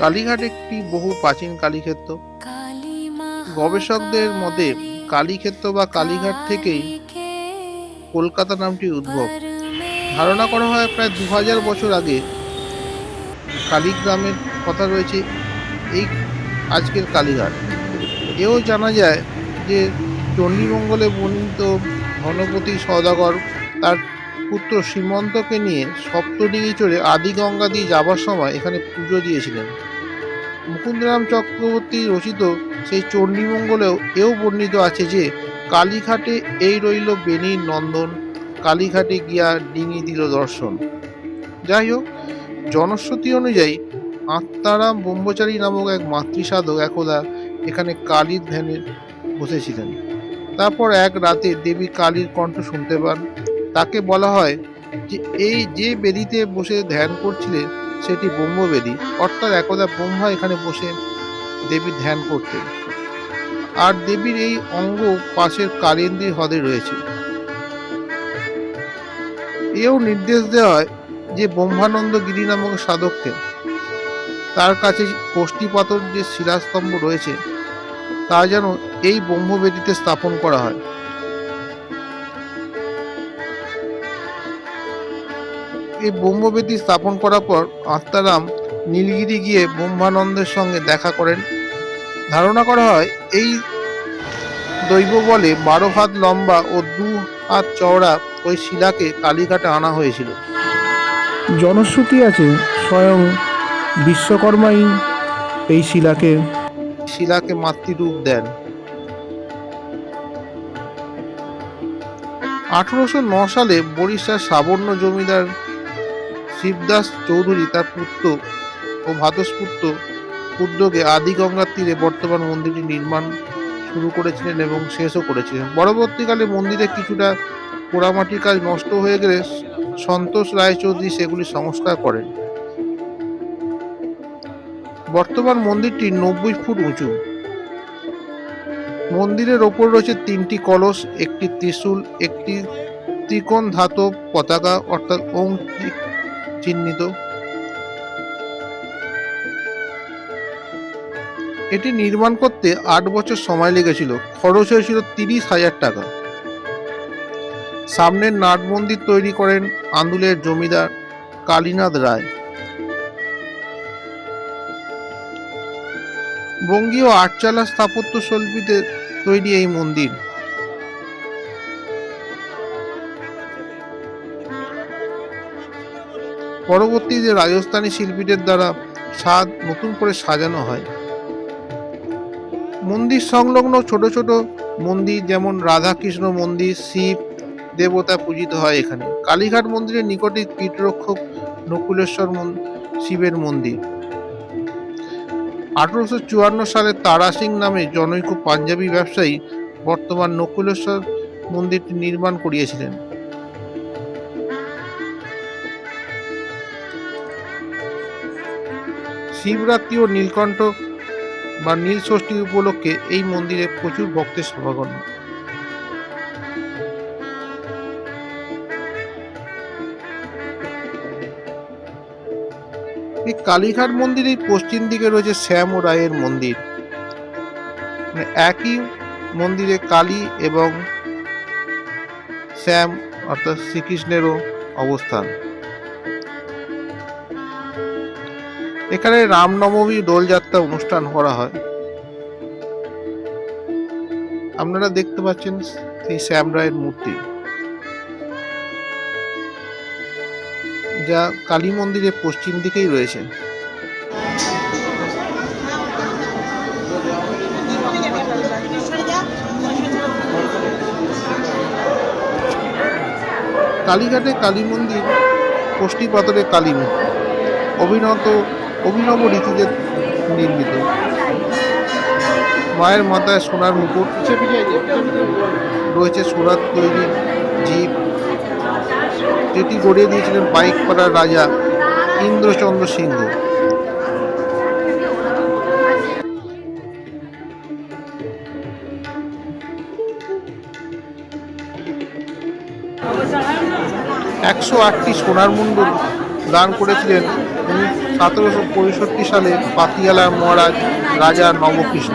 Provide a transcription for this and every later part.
কালীঘাট একটি বহু প্রাচীন কালীক্ষেত্র। গবেষকদের মতে কালীক্ষেত্র বা কালীঘাট থেকেই কলকাতা নামটি উদ্ভব। ধারণা করা হয় প্রায় দু হাজার বছর আগে কালীগ্রামের কথা রয়েছে এই আজকের কালীঘাট। এও জানা যায় যে চণ্ডীমঙ্গলে বর্ণিত ধনপতি সদাগর তার পুত্র শ্রীমন্তকে নিয়ে সপ্তডিঙি চড়ে আদিগঙ্গা দিয়ে যাবার সময় এখানে পুজো দিয়েছিলেন। মুকুন্দরাম চক্রবর্তী রচিত সেই চণ্ডীমঙ্গলেও এও বর্ণিত আছে যে, কালীঘাটে এই রইল বেনির নন্দন, কালীঘাটে গিয়া ডিঙি দিল দর্শন। যাই হোক, জনশ্রুতি অনুযায়ী আত্মারাম ব্রহ্মচারী নামক এক মাতৃসাধক একদা এখানে কালীর ধ্যানে বসেছিলেন। তারপর এক রাতে দেবী কালীর কণ্ঠ শুনতে পান। তাকে বলা হয় যে এই যে বেদিতে বসে ধ্যান করছিলেন সেটি ব্রহ্মবেদী। অর্থাৎ একদা ব্রহ্মা এখানে বসে দেবীর ধ্যান করতেন। আর দেবীর এই অঙ্গ পাশের কালিন্দী হ্রদে রয়েছে। এও নির্দেশ দেওয়া হয় যে ব্রহ্মানন্দ গিরি নামক সাধককে তার কাছে কোষ্ঠী পাথর যে শিলাস্তম্ভ রয়েছে, তা যেন এই ব্রহ্মবেদিতে স্থাপন করা হয়। এই ব্রহ্মবেদী স্থাপন করার পর আত্মারাম নীলগিরি গিয়ে ব্রহ্মানন্দের সঙ্গে দেখা করেন। ধারণা করা হয় এই দৈব বলে বারো হাত লম্বা ও দু হাত চওড়া ওই শিলাকে কালীঘাটে আনা হয়েছিল। জনশ্রুতি আছে স্বয়ং বিশ্বকর্মাই এই শিলাকে শিলাকে মাতৃরূপ দেন। আঠারোশো ন সালে বরিশার সাবর্ণ জমিদার শিবদাস চৌধুরী তার পুত্র ও ভাতসপুত্র উদ্যোগে আদিগঙ্গার তীরে বর্তমান মন্দিরটি নির্মাণ শুরু করেছিলেন এবং শেষও করেছিলেন। পরবর্তীকালে মন্দিরে কিছুটা পোড়ামাটির কাজ নষ্ট হয়ে গেলে সন্তোষ রায়চৌধুরী সেগুলি সংস্কার করেন। বর্তমান মন্দিরটি নব্বই ফুট উঁচু। মন্দিরের ওপর রয়েছে তিনটি কলস, একটি ত্রিশূল, একটি ত্রিকোণ ধাতব পতাকা, অর্থাৎ চি- চিহ্নিত। এটি নির্মাণ করতে আট বছর সময় লেগেছিল। খরচ হয়েছিল তিরিশ হাজার টাকা। সামনের নাট মন্দির তৈরি করেন আন্দুলের জমিদার কালীনাথ রায়। বঙ্গীয় আটচালা স্থাপত্য শৈলীতে তৈরি এই মন্দির। পরবর্তীতে রাজস্থানী শিল্পীদের দ্বারা স্বাদ নতুন করে সাজানো হয়। মন্দির সংলগ্ন ছোট ছোট মন্দির যেমন রাধাকৃষ্ণ মন্দির, শিব দেবতা পূজিত হয় এখানে। কালীঘাট মন্দিরের নিকটে পীঠরক্ষক নকুলেশ্বর শিবের মন্দির। আঠারোশো চুয়ান্ন সালে তারা সিং নামে জনৈক পাঞ্জাবি ব্যবসায়ী বর্তমান নকুলেশ্বর মন্দিরটি নির্মাণ করিয়েছিলেন। শিবরাত্রি ও নীলকণ্ঠ বা নীলষষ্ঠী উপলক্ষে এই মন্দিরে প্রচুর ভক্তের সমাগম। এই কালীঘাট মন্দিরের পশ্চিম দিকে রয়েছে শ্যাম ও রায়ের মন্দির। মানে একই মন্দিরে কালী এবং শ্যাম অর্থাৎ শ্রীকৃষ্ণেরও অবস্থান। এখানে রামনবমী দোলযাত্রা অনুষ্ঠান করা হয়। আপনারা দেখতে পাচ্ছেন সেই শ্যাম রায়ের মূর্তি। যা কালী মন্দিরের পশ্চিম দিকেই রয়েছে। কালীঘাটে কালী মন্দির, কোষ্ঠী পাথরের কালী অভিনত অভিনব রীতিতে নির্মিত। মায়ের মাথায় সোনার মুকুট। রয়েছে সোনার তৈরি জীব যেটি গড়িয়ে দিয়েছিলেন বাইক পাড়ার রাজা ইন্দ্রচন্দ্র সিংহ। একশো আটটি সোনার মুন্ডু দান করেছিলেন সতেরোশো পঁয়ষট্টি সালে পাতিয়ালার মহারাজ রাজা নবকৃষ্ণ।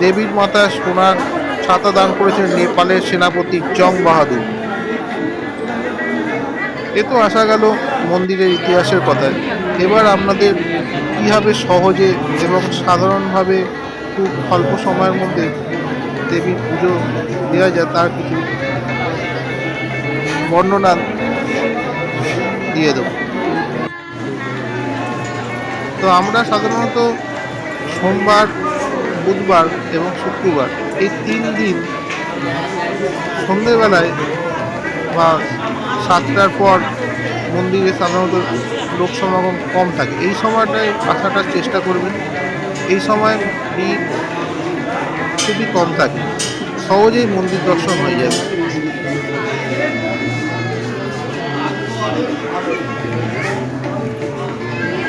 দেবীর মাতা সোনার ছাতা দান করেছিলেন নেপালের সেনাপতি জং বাহাদুর। এ তো আসা গেল মন্দিরের ইতিহাসের কথায়। এবার আপনাদের কীভাবে সহজে এবং সাধারণভাবে খুব অল্প সময়ের মধ্যে দেবীর পুজো দেওয়া যায় তার কিছু বর্ণনা দিয়ে দেবো। তো আমরা সাধারণত সোমবার, বুধবার এবং শুক্রবার এই তিন দিন সন্ধেবেলায় বা সাতটার পর মন্দিরে সাধারণত লোক সমাগম কম থাকে। এই সময়টায় আসাটার চেষ্টা করবেন। এই সময় ভিড় খুবই কম থাকে। সহজেই মন্দির দর্শন হয়ে যাবে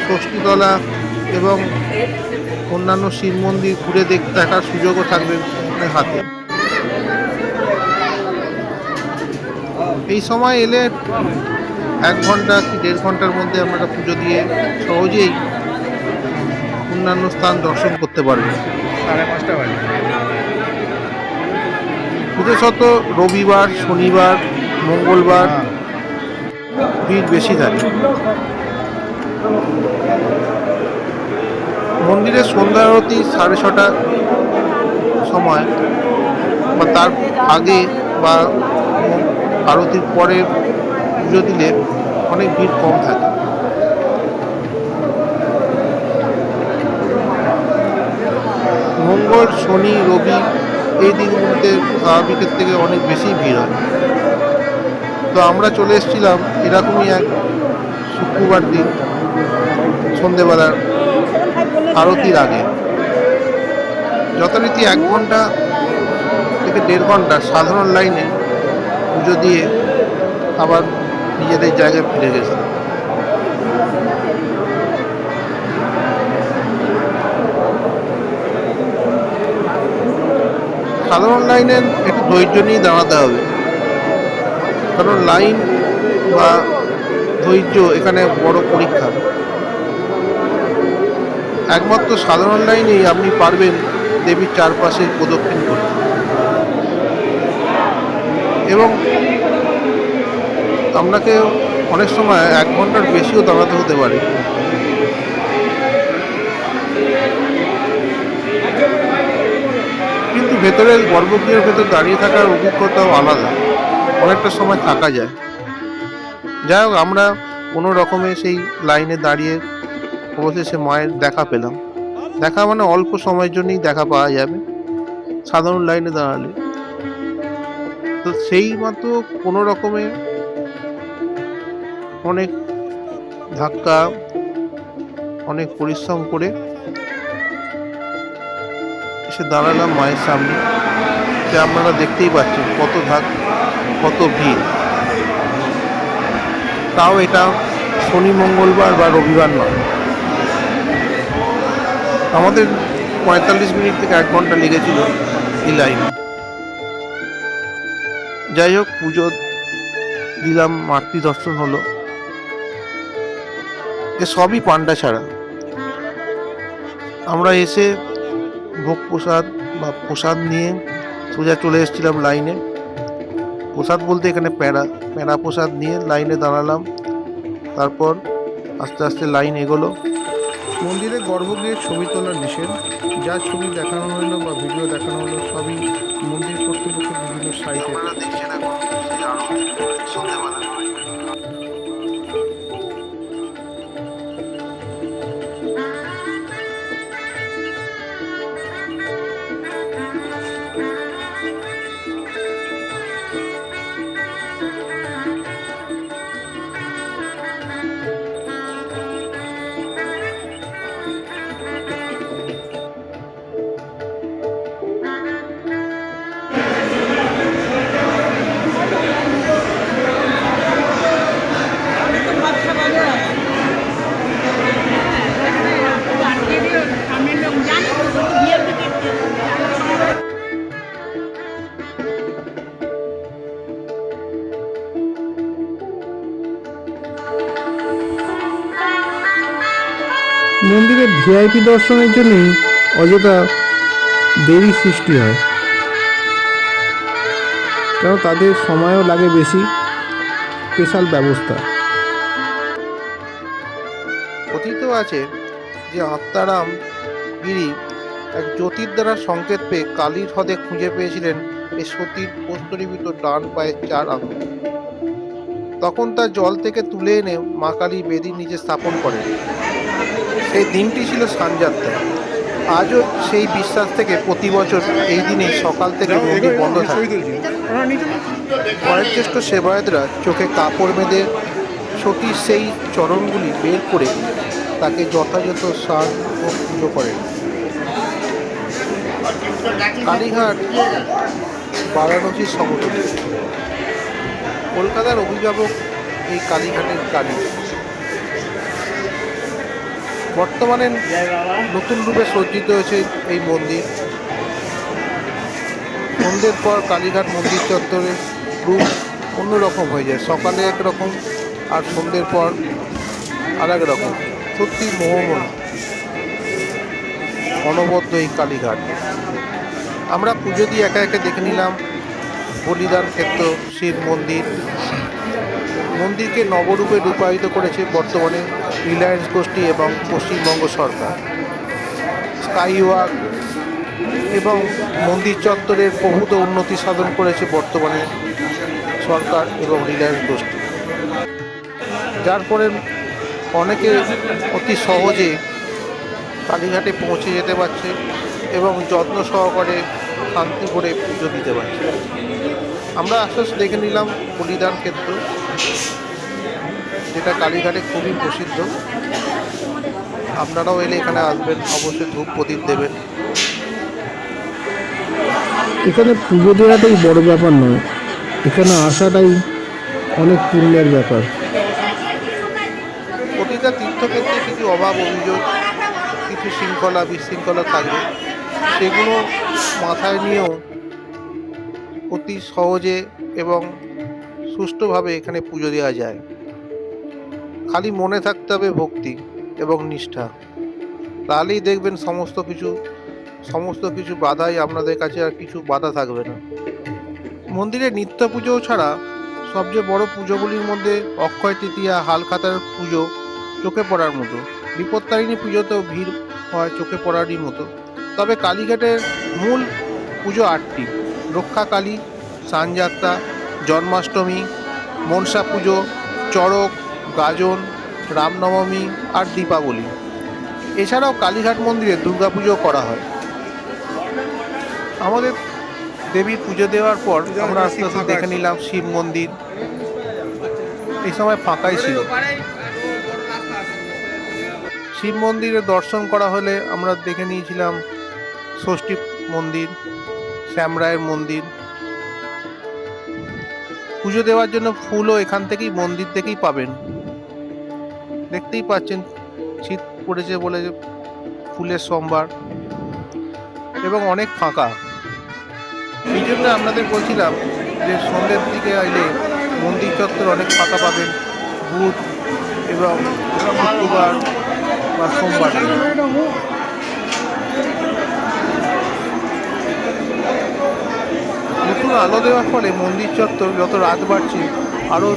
ষষ্ঠীতলা এবং অন্যান্য শিব মন্দির ঘুরে দেখ দেখার সুযোগও থাকবে হাতে। এই সময় এলে এক ঘণ্টা কি দেড় ঘণ্টার মধ্যে আপনারা পুজো দিয়ে সহজেই অন্যান্য স্থান দর্শন করতে পারবেন সাড়ে পাঁচটা বাজে। বিশেষত রবিবার শনিবার মঙ্গলবার ভিড় বেশি থাকে। মন্দিরের সন্ধ্যা আরতি সাড়ে ছটা সময় বা তার আগে বা আরতির পরে পুজো দিলে অনেক ভিড় কম থাকে। মঙ্গল, শনি, রবি এই দিনগুলিতে স্বাভাবিকের থেকে অনেক বেশি ভিড় হয়। তো আমরা চলে এসেছিলাম এরকমই এক শুক্রবার দিন। সন্ধেবেলার আরতির আগে। যথারীতি এক ঘণ্টা থেকে দেড় ঘণ্টা সাধারণ লাইনে পুজো দিয়ে আবার নিজেদের জায়গায় ফিরে গেছে সাধারণ লাইনে একটু ধৈর্য নিয়ে দাঁড়াতে হবে। কারণ লাইন বা ধৈর্য এখানে বড় পরীক্ষা। একমাত্র সাধারণ লাইনেই আপনি পারবেন দেবীর চারপাশে প্রদক্ষিণ করতে। এবং আপনাকে অনেক সময় এক ঘণ্টার বেশিও দাঁড়াতে হতে পারে। কিন্তু ভেতরের গর্ভগৃহের ভেতর দাঁড়িয়ে থাকার অভিজ্ঞতাও আলাদা। অনেকটা সময় থাকা যায়। যাই হোক, আমরা কোনো রকমে সেই লাইনে দাঁড়িয়ে অবশেষে মায়ের দেখা পেলাম। দেখা মানে অল্প সময়ের জন্যই দেখা পাওয়া যাবে। সাধারণ লাইনে দাঁড়ালে। তো সেই মতো কোনো রকমে অনেক ধাক্কা, অনেক পরিশ্রম করে এসে দাঁড়ালাম মায়ের সামনে। যে আপনারা দেখতেই পাচ্ছেন কত ধাক, কত ভিড়। তাও এটা শনি, মঙ্গলবার বা রবিবার নয়। আমাদের পঁয়তাল্লিশ মিনিট থেকে এক ঘণ্টা লেগেছিল এই লাইনে। যাই হোক, পুজো দিলাম, মাতৃ দর্শন হলো। এ সবই পান্ডা ছাড়া। আমরা এসে ভোগ প্রসাদ বা প্রসাদ নিয়ে সোজা চলে এসেছিলাম লাইনে। প্রসাদ বলতে এখানে প্যাঁড়া প্যাঁড়া প্রসাদ নিয়ে লাইনে দাঁড়ালাম। তারপর আস্তে আস্তে লাইন এগোলো। মন্দিরের গর্ভগৃহের ছবি তোলার নিষেধ। যা ছবি দেখানো হলো বা ভিডিও দেখানো হলো সবই মন্দির কর্তৃপক্ষের বিভিন্ন সাইটে। সন্ধ্যেবেলা ভিআইপি দর্শনের জন্যই অযথা দেরি সৃষ্টি হয়। কারণ তাদের সময়ও লাগে বেশি, স্পেশাল ব্যবস্থা। কথিত আছে যে আত্মারাম গিরি এক জ্যোতির দ্বারা সংকেত পেয়ে কালীর হ্রদে খুঁজে পেয়েছিলেন এই সতীর প্রস্তরীভূত ডান পায়ের চার আঙুল। তখন তার জল থেকে তুলে এনে মা কালী বেদির নিচে স্থাপন করেন। সেই দিনটি ছিল সানযাত্রা। আজও সেই বিশ্বাস থেকে প্রতি বছর এই দিনে সকাল থেকে মন্দির বন্ধ থাকে। বয়োজ্যেষ্ঠ সেবায়তরা চোখে কাপড় বেঁধে সতীর সেই চরণগুলি বের করে তাকে যথাযথ স্নান ও পুজো করেন। কালীঘাট বারাণসীর সমতুল্য কলকাতার অভিভাবক এই কালীঘাটের কালী। বর্তমানে নতুন রূপে সজ্জিত হয়েছে এই মন্দির। সন্ধ্যের পর কালীঘাট মন্দির চত্বরে রূপ অন্যরকম হয়ে যায়। সকালে একরকম আর সন্ধ্যের পর আর এক রকম। সত্যি মোহময়। অনবদ্য এই কালীঘাট। আমরা পুজো দিয়ে একা একে দেখে নিলাম বলিদান ক্ষেত্র শিব মন্দির। মন্দিরকে নবরূপে রূপায়িত করেছে বর্তমানে রিলায়েন্স গোষ্ঠী এবং পশ্চিমবঙ্গ সরকার। স্কাইওয়াক এবং মন্দির চত্বরের বহুত উন্নতি সাধন করেছে বর্তমানে সরকার এবং রিলায়েন্স গোষ্ঠী। যার ফলে অনেকে অতি সহজে কালীঘাটে পৌঁছে যেতে পারছে এবং যত্ন সহকারে শান্তি করে পুজো দিতে পারছে। আমরা আস্তে আস্তে দেখে নিলাম, বলিদান ক্ষেত্র। যেটা কালীঘাটে খুবই প্রসিদ্ধ। আপনারাও এলে এখানে আসবেন অবশ্যই ধূপ প্রদীপ দেবেন। এখানে পুজো দেওয়াটাই বড় ব্যাপার নয়। এখানে আসাটাই অনেক পুণ্যের ব্যাপার। প্রতিটা তীর্থক্ষেত্রে কিছু অভাব অভিযোগ কিছু শৃঙ্খলা বিশৃঙ্খলা থাকবে। সেগুলো মাথায় নিয়েও অতি সহজে এবং সুষ্ঠুভাবে এখানে পুজো দেওয়া যায়। খালি মনে থাকতে হবে ভক্তি এবং নিষ্ঠা। তাহলেই দেখবেন সমস্ত কিছু সমস্ত কিছু বাধাই আপনাদের কাছে আর কিছু বাধা থাকবে না। মন্দিরে নিত্য পুজো ছাড়া সবচেয়ে বড় পুজোগুলির মধ্যে অক্ষয় তৃতীয়া, হালখাতার পুজো চোখে পড়ার মতো। বিপত্তারিণী পুজোতেও ভিড় হয় চোখে পড়ারই মতো। তবে কালীঘাটের মূল পুজো আটটি, রক্ষা কালী, সানযাত্রা, জন্মাষ্টমী, মনসা পুজো, চড়ক গাজন রামনবমী আর দীপাবলি। এছাড়াও কালীঘাট মন্দিরে দুর্গাপুজো করা হয়। আমাদের দেবীর পুজো দেওয়ার পর আমরা আস্তে আস্তে দেখে নিলাম শিব মন্দির। এই সময় ফাঁকাই ছিল। শিব মন্দিরে দর্শন করা হলে আমরা দেখে নিয়েছিলাম ষষ্ঠী মন্দির শ্যামরায়ের মন্দির। পুজো দেওয়ার জন্য ফুলও এখান থেকেই মন্দির থেকেই পাবেন। দেখতেই পাচ্ছেন, শীত পড়েছে বলে ফুলের সোমবার এবং অনেক ফাঁকা। এই জন্য আপনাদের বলছিলাম যে সন্ধ্যের দিকে এলে মন্দির চত্বর অনেক ফাঁকা পাবেন, বুধ এবং শুক্রবার বা সোমবার নতুন আলো দেওয়ার ফলে মন্দির চত্বর যত রাত বাড়ছে আরও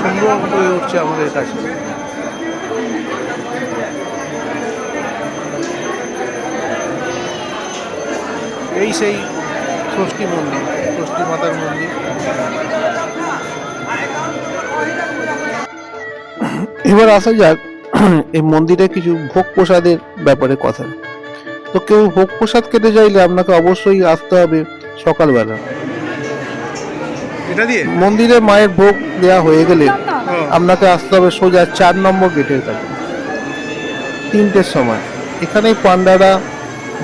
সুন্দর হয়ে উঠছে আমাদের কাছে। এই সেই ষষ্ঠী মন্দির ষষ্ঠী মাতার মন্দির। এবার আসা যাক এই মন্দিরে কিছু ভোগ প্রসাদের ব্যাপারে কথা। তো কেউ ভোগ প্রসাদ খেতে চাইলে আপনাকে অবশ্যই আসতে হবে সকালবেলা। এটা দিয়ে? মন্দিরে মায়ের ভোগ দেওয়া হয়ে গেলে আপনাকে আসতে হবে সোজা চার নম্বর গেটের কাছে। তিনটের সময়। এখানেই পান্ডারা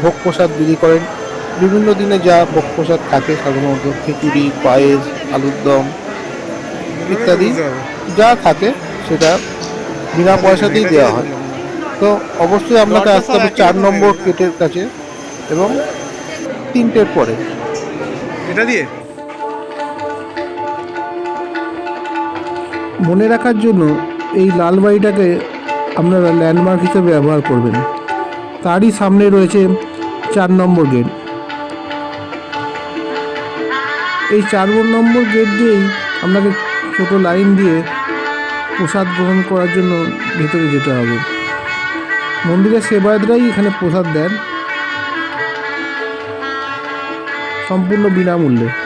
ভোগ প্রসাদ বিলি করেন। বিভিন্ন দিনে যা ভোগ প্রসাদ থাকে সাধারণত খিচুড়ি পায়েস আলুর দম ইত্যাদি যা থাকে সেটা বিনা পয়সাতেই দেওয়া হয়। তো অবশ্যই আপনাকে আসতে হবে চার নম্বর গেটের কাছে এবং তিনটের পরে। এটা দিয়ে? মনে রাখার জন্য এই লাল বাড়িটাকে আপনারা ল্যান্ডমার্ক হিসেবে ব্যবহার করবেন। তারই সামনে রয়েছে চার নম্বর গেট। এই চার নম্বর গেট দিয়েই আপনাকে ছোটো লাইন দিয়ে প্রসাদ গ্রহণ করার জন্য ভেতরে যেতে হবে। মন্দিরের সেবায়তরাই এখানে প্রসাদ দেন। সম্পূর্ণ বিনামূল্যে।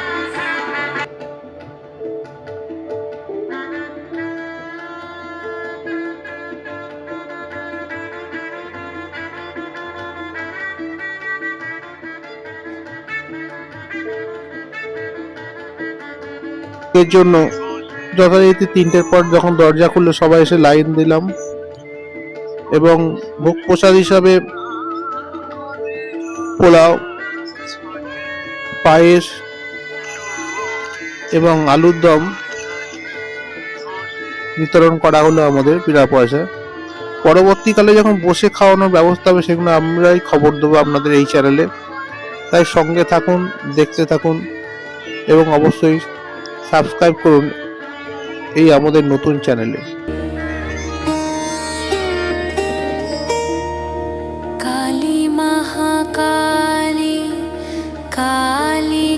এর জন্য যথারীতি তিনটের পর যখন দরজা খুললো, সবাই এসে লাইন দিলাম। এবং ভোগ প্রসাদ হিসাবে পোলাও, পায়েস এবং আলুর দম বিতরণ করা হলো আমাদের বিনা পয়সা পরবর্তীকালে যখন বসে খাওয়ানোর ব্যবস্থা হবে, সেগুলো আমরাই খবর দেবো আপনাদের এই চ্যানেলে তাই সঙ্গে থাকুন, দেখতে থাকুন এবং অবশ্যই সাবস্ক্রাইব করুন এই আমাদের নতুন চ্যানেলে। কালী মহাকালী কালী